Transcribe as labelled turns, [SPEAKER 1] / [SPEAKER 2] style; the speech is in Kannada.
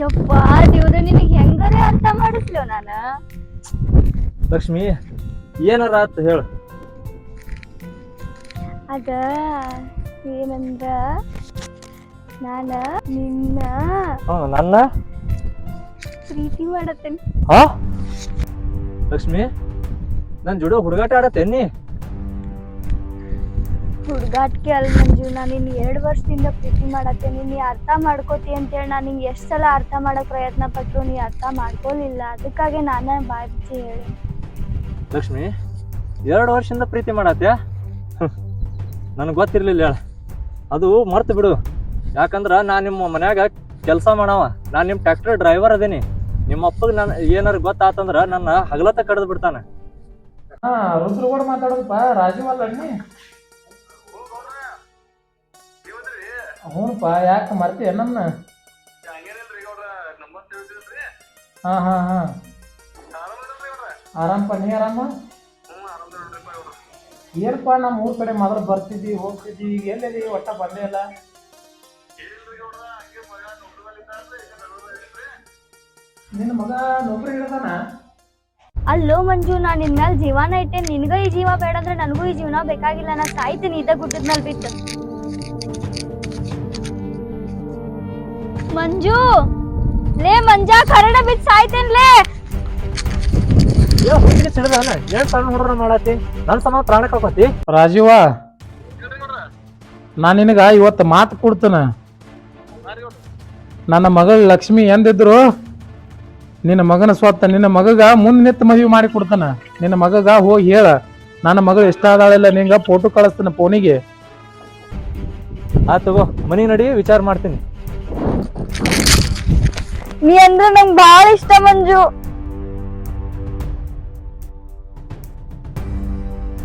[SPEAKER 1] ಯಪ್ಪ ದೇವ್ರ ನಿನಗೆ ಹೆಂಗಾರೆ ಅರ್ಥ ಮಾಡಿಸ್ಲೋ ನಾನು?
[SPEAKER 2] ಲಕ್ಷ್ಮಿ ಏನಾರ ಆತು ಹೇಳ.
[SPEAKER 1] ಅದ ಏನಂದ್ರ ನಾನ ನಿನ್ನ
[SPEAKER 2] ಓ ನನ್ನ?
[SPEAKER 1] ಪ್ರೀತಿ ಮಾಡತ್ತೇನೆ.
[SPEAKER 2] ಹಾ? ಲಕ್ಷ್ಮಿ ನನ್ ಜೋಡಿ ಹುಡುಗಾಟ ಆಡತ್ತೇನಿ
[SPEAKER 1] ಹುಡುಗಾಟ್ಗೆ ಅಲ್ಲಿ ಮಂಜು ನಾನು ನಿನ್ನ ಎರಡು ವರ್ಷದಿಂದ ಪ್ರೀತಿ ಮಾಡತ್ತೆ ನೀ ಅರ್ಥ ಮಾಡ್ಕೋತಿ ಅಂತೇಳಿ ನಾನು ನಿಂಗೆ ಎಷ್ಟು ಸಲ ಅರ್ಥ ಮಾಡಕ್ ಪ್ರಯತ್ನ ಪಟ್ಟರು ನೀ ಅರ್ಥ ಮಾಡ್ಕೊಲಿಲ್ಲ. ಅದಕ್ಕಾಗಿ ನಾನೇ ಬಾಯ್ ಬಿಚ್ಚಿ ಹೇಳಿ.
[SPEAKER 2] ಲಕ್ಷ್ಮಿ ಎರಡು ವರ್ಷದಿಂದ ಪ್ರೀತಿ ಮಾಡತ್ತೆ ನನಗೆ ಗೊತ್ತಿರಲಿಲ್ಲ ಹೇಳ. ಅದು ಮರ್ತು ಬಿಡು. ಯಾಕಂದ್ರೆ ನಾನು ನಿಮ್ಮ ಮನ್ಯಾಗ ಕೆಲಸ ಮಾಡವ. ನಾನು ನಿಮ್ಮ ಟ್ಯಾಕ್ಟರ್ ಡ್ರೈವರ್ ಅದೇನಿ. ನಿಮ್ಮ ಅಪ್ಪಗೆ ನಾನು ಏನಾರು ಗೊತ್ತಾತಂದ್ರೆ ನನ್ನ ಹಗಲತ್ತ ಕಡ್ದು ಬಿಡ್ತಾನೆ.
[SPEAKER 3] ಹಾ ರುದ್ರಗೌಡ ಮಾತಾಡೋದಪ್ಪ. ರಾಜೀವ್ ಅಲ್ಲ ಹ್ಞೂನಪ್ಪ ಯಾಕೆ ಮರ್ತೀಯ ನನ್ನ ಹಾ, ಹಾಂ ಹಾಂ. ಆರಾಮಪ್ಪ ನೀ ಆರಾಮ? ಏನಪ್ಪ ನಮ್ಮ ಊರ ಕಡೆ ಮೊದಲು ಬರ್ತಿದ್ವಿ ಹೋಗ್ತಿದ್ವಿ ಈಗ ಎಲ್ಲಿದೆ? ಒಟ್ಟ ಬಂದೇ ಇಲ್ಲ. ನಿನ್ನ ಮಗ ನೌಕರಿ ಹಿಡ್ದಾನ?
[SPEAKER 1] ಅಲ್ಲೋ ಮಂಜು, ನಾನು ನಿನ್ ಮೇಲೆ ಜೀವನ ಇಟ್ಟೆ ನಿನಗೂ ಈ ಜೀವ ಬೇಡ ಅಂದ್ರೆ ನನಗೂ ಈ ಜೀವನ ಬೇಕಾಗಿಲ್ಲ. ನಾ ಸಾಯ್ತೀನಿ ಇದ್ದ ಗುಡ್ಡದ ಮೇಲೆ ಬಿಟ್ಟು. ಮಂಜು. ಲೇ ಮಂಜ ಕರಡ ಬಿಟ್ಟು ಸಾಯ್ತೇನ್ಲೇ
[SPEAKER 2] ಏನ್ ಸಣ್ಣ ಹುಡುಗರು ಮಾಡತ್ತಿ ನನ್ನ ಸಮ ಪ್ರಾಣ ಕಳ್ಕೊತಿ
[SPEAKER 3] ರಾಜೀವ ನಾನು ನಿನಗ ಇವತ್ತು ಮಾತು ಕೊಡ್ತನ. ನನ್ನ ಮಗಳು ಲಕ್ಷ್ಮಿ ಎಂದಿದ್ರು ನಿನ್ನ ಮಗನ ಸ್ವತ್ತ ನಿನ್ನ ಮಗಗ ಮುಂದೆ ನಿಂತು ಮದುವೆ ಮಾಡಿ ಕೊಡ್ತಾನ. ನಿನ್ನ ಮಗಗ ಹೋಗಿ ಹೇಳ ನನ್ನ ಮಗಳು ಇಷ್ಟ ಆದಾಳೆಲ್ಲ ನಿಂಗ ಫೋಟೋ ಕಳಿಸ್ತಾನ ಫೋನಿಗೆ
[SPEAKER 2] ಆ ತಗೋ ಮನಿ ನಡಿ ವಿಚಾರ ಮಾಡ್ತೀನಿ.
[SPEAKER 1] ನೀ ಅಂದ್ರೆ ನಂಗೆ ಭಾಳ ಇಷ್ಟ ಮಂಜು